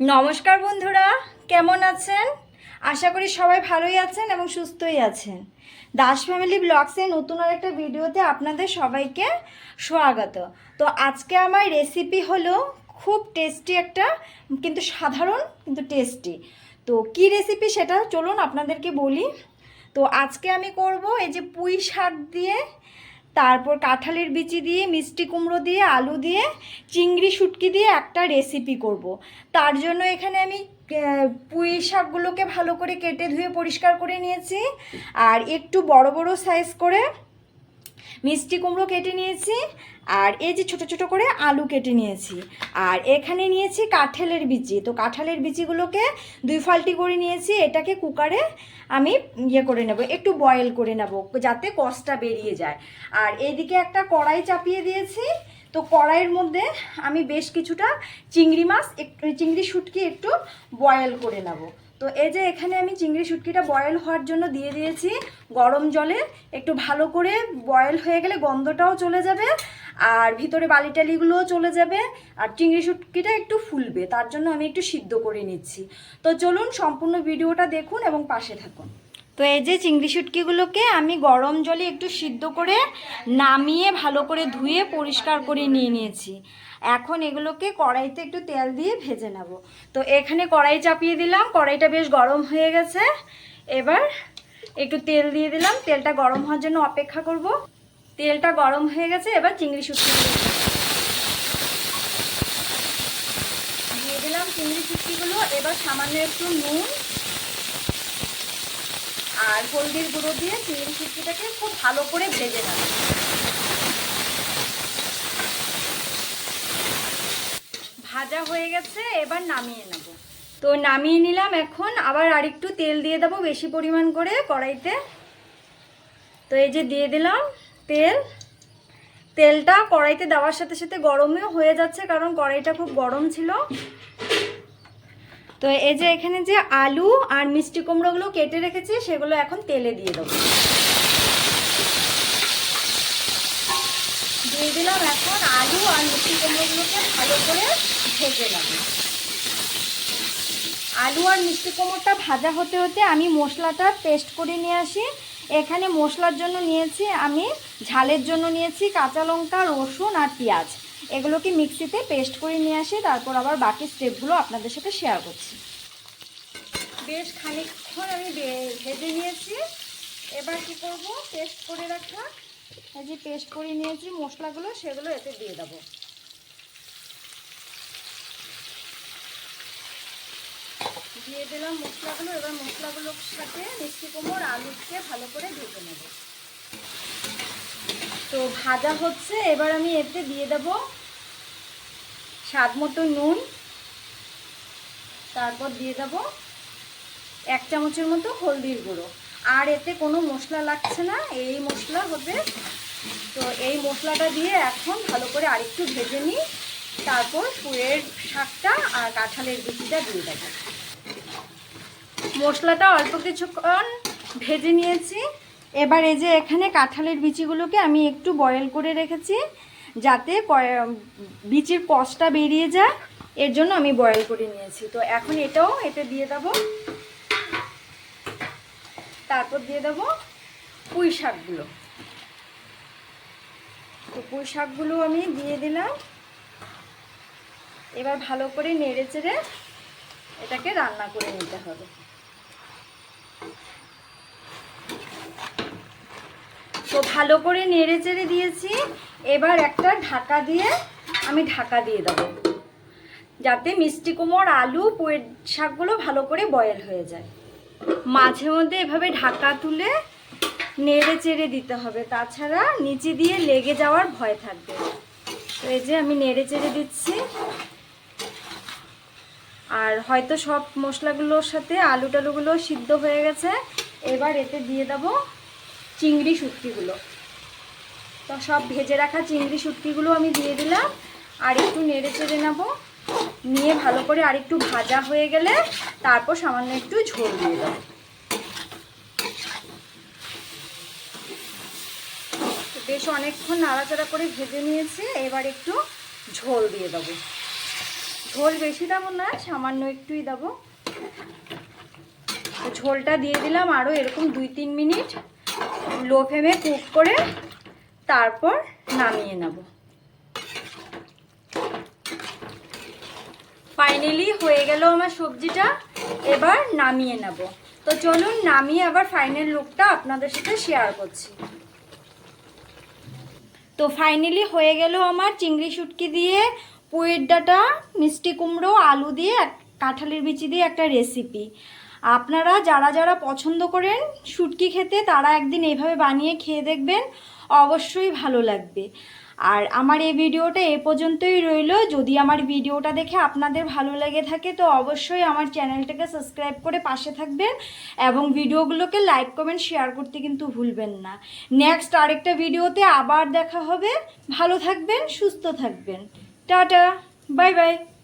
নমস্কার বন্ধুরা, কেমন আছেন? আশা করি সবাই ভালোই আছেন এবং সুস্থই আছেন। দাস ফ্যামিলি ব্লগসে নতুন আর একটা ভিডিওতে আপনাদের সবাইকে স্বাগত। তো আজকে আমার রেসিপি হলো খুব টেস্টি একটা, কিন্তু সাধারণ, কিন্তু টেস্টি তো কি রেসিপি সেটা চলুন আপনাদেরকে বলি। তো আজকে আমি করব এই যে পুঁই শাক দিয়ে তারপর কাঁঠালের বিচি দিয়ে, মিষ্টি কুমড়ো দিয়ে, আলু দিয়ে, চিংড়ি শুটকি দিয়ে একটা রেসিপি করব। তার জন্য এখানে আমি পুঁই শাকগুলোকে ভালো করে কেটে ধুয়ে পরিষ্কার করে নিয়েছি আর একটু বড় বড় সাইজ করে মিষ্টি কুমড়ো কেটে নিয়েছি, আর এই যে ছোট ছোট করে আলু কেটে নিয়েছি। আর এখানে নিয়েছি কাঁঠালের বিচি। তো কাঁঠালের বিচিগুলোকে দুই ফাল্টি করে নিয়েছি, এটাকে কুকারে আমি ইয়ে করে নেব, একটু বয়েল করে নেব, যাতে কষটা বেরিয়ে যায়। আর এইদিকে একটা কড়াই চাপিয়ে দিয়েছি। তো কড়াইয়ের মধ্যে আমি বেশ কিছুটা চিংড়ি মাছ, একটু চিংড়ি শুটকি একটু বয়েল করে নেব। তো এই যে এখানে আমি চিংড়ি শুটকিটা বয়েল হওয়ার জন্য দিয়ে দিয়েছি গরম জলে। একটু ভালো করে বয়েল হয়ে গেলে গন্ধটাও চলে যাবে আর ভিতরে বালি টালিগুলোও চলে যাবে আর চিংড়ি শুটকিটা একটু ফুলবে, তার জন্য আমি একটু সিদ্ধ করে নিচ্ছি। তো চলুন সম্পূর্ণ ভিডিওটা দেখুন এবং পাশে থাকুন। তো এই যে চিংড়ি শুটকিগুলোকে আমি গরম জলে একটু সিদ্ধ করে নামিয়ে ভালো করে ধুয়ে পরিষ্কার করে নিয়ে নিয়েছি। এখন এগুলোকে কড়াইতে একটু তেল দিয়ে ভেজে নেব। তো এখানে কড়াই চাপিয়ে দিলাম, কড়াইটা বেশ গরম হয়ে গেছে। এবার একটু তেল দিয়ে দিলাম, তেলটা গরম হওয়ার জন্য অপেক্ষা করব। তেলটা গরম হয়ে গেছে, এবার চিংড়ি শুটকি দিয়ে দিলাম। চিংড়ি শুটকিগুলো, এবার সামান্য একটু নুন আর হলদির গুঁড়ো দিয়ে চিংড়ি শুটকিটাকে খুব ভালো করে ভেজে নেব। ভাজা হয়ে গেছে, এবার নামিয়ে নেব। তো নামিয়ে নিলাম এখন, আবার আরেকটু তেল দিয়ে দেবো বেশি পরিমাণ করে কড়াইতে। তো এই যে দিয়ে দিলাম তেল। তেলটা কড়াইতে দেওয়ার সাথে সাথে গরমও হয়ে যাচ্ছে, কারণ কড়াইটা খুব গরম ছিল। তো এই যে এখানে যে আলু আর মিষ্টি কুমড়োগুলো কেটে রেখেছি, সেগুলো এখন তেলে দিয়ে দেবো। দিয়ে দিলাম এখন আলু আর মিষ্টি কুমড়োগুলোকে ভালো করে ভেজে নেব। আলু আর মিষ্টি কুমড়োটা ভাজা হতে হতে আমি মশলাটা পেস্ট করে নিয়ে আসি। এখানে মশলার জন্য নিয়েছি আমি ঝালের জন্য নিয়েছি কাঁচা লঙ্কা, রসুন আর পেঁয়াজ। এগুলোকে মিক্সিতে পেস্ট করে নিয়ে আসি, তারপর আবার বাকি স্টেপগুলো আপনাদের সাথে শেয়ার করছি। বেশ খানিকক্ষণ আমি ভেজে নিয়েছি। এবার কি করব? পেস্ট করে রাখা যে পেস্ট করে নিয়েছি মশলাগুলো, সেগুলো এতে দিয়ে দেবো। দিয়ে দিলাম মশলাগুলো, এবার মশলাগুলোর সাথে মিষ্টি কুমড় আলুকে ভালো করে ভেজে নেব। তো ভাজা হচ্ছে, এবার আমি এতে দিয়ে দেব স্বাদ মতো নুন। তারপর দিয়ে দেব এক চামচের মতো হলদির গুঁড়ো। আর এতে কোনো মশলা লাগছে না, এই মশলা হবে। তো এই মশলাটা দিয়ে এখন ভালো করে আরেকটু ভেজে নিই। তারপর পুয়ের শাকটা আর কাঁঠালের বিচিটা দিয়ে দেবো। মশলাটা অল্প কিছুক্ষণ ভেজে নিয়েছি। এবার এই যে এখানে কাঁঠালের বিচিগুলোকে আমি একটু বয়েল করে রেখেছি, যাতে বিচির কষটা বেরিয়ে যায়, এর জন্য আমি বয়েল করে নিয়েছি। তো এখন এটাও এতে দিয়ে দেবো। তারপর দিয়ে দেবো পুঁই শাকগুলো। তো পুঁই শাকগুলো আমি দিয়ে দিলাম। এবার ভালো করে নেড়ে চেড়ে এটাকে রান্না করে নিতে হবে। তো ভালো করে নেড়ে চেড়ে দিয়েছি। এবার একটা ঢাকা দিয়ে আমি ঢাকা দিয়ে দেবো। যাতে মিষ্টি কুমড়, আলু, পুয়ের শাকগুলো ভালো করে বয়েল হয়ে যায়। মাঝে মধ্যে এভাবে ঢাকা তুলে নেড়ে চেড়ে দিতে হবে। তাছাড়া নিচে দিয়ে লেগে যাওয়ার ভয় থাকবে। তো এই যে আমি নেড়ে চেড়ে দিচ্ছি। আর হয়তো সব মশলাগুলোর সাথে আলু টালুগুলো সিদ্ধ হয়ে গেছে। এবার এতে দিয়ে দেবো চিংড়ি শুটকিগুলো। তো সব ভেজে রাখা চিংড়ি শুটকিগুলো আমি দিয়ে দিলাম, আর একটু নেড়ে চেড়ে নেব। নিয়ে ভালো করে আর একটু ভাজা হয়ে গেলে তারপর সামান্য একটু ঝোল দিয়ে দেবো। বেশ অনেকক্ষণ নাড়াচাড়া করে ভেজে নিয়েছি, এবার একটু ঝোল দিয়ে দেবো। ঝোল বেশি দেবো না, সামান্য একটুই দেবো। ঝোলটা দিয়ে দিলাম আরও এরকম দুই তিন মিনিট। লো ফ্লেমে কুক করে তারপর নামিয়ে নেব। ফাইনালি হয়ে গেল আমার সবজিটা, এবার নামিয়ে নেব। তো চলুন নামিয়ে আবার ফাইনাল লুকটা আপনাদের সাথে শেয়ার করছি। তো ফাইনালি হয়ে গেল আমার চিংড়ি শুটকি দিয়ে পুয়ের ডাটা, মিষ্টি কুমড়ো, আলু দিয়ে কাঁঠালের বিচি দিয়ে একটা রেসিপি আপনারা যারা যারা পছন্দ করেন শুটকি খেতে, তারা একদিন এইভাবে বানিয়ে খেয়ে দেখবেন। অবশ্যই ভালো লাগবে। আর আমার এই ভিডিওটা এ পর্যন্তই রইল। যদি আমার ভিডিওটা দেখে আপনাদের ভালো লেগে থাকে, তো অবশ্যই আমার চ্যানেলটাকে সাবস্ক্রাইব করে পাশে থাকবেন এবং ভিডিওগুলোকে লাইক, কমেন্ট, শেয়ার করতে কিন্তু ভুলবেন না। নেক্সট আরেকটা ভিডিওতে আবার দেখা হবে। ভালো থাকবেন, সুস্থ থাকবেন। Tata, bye bye.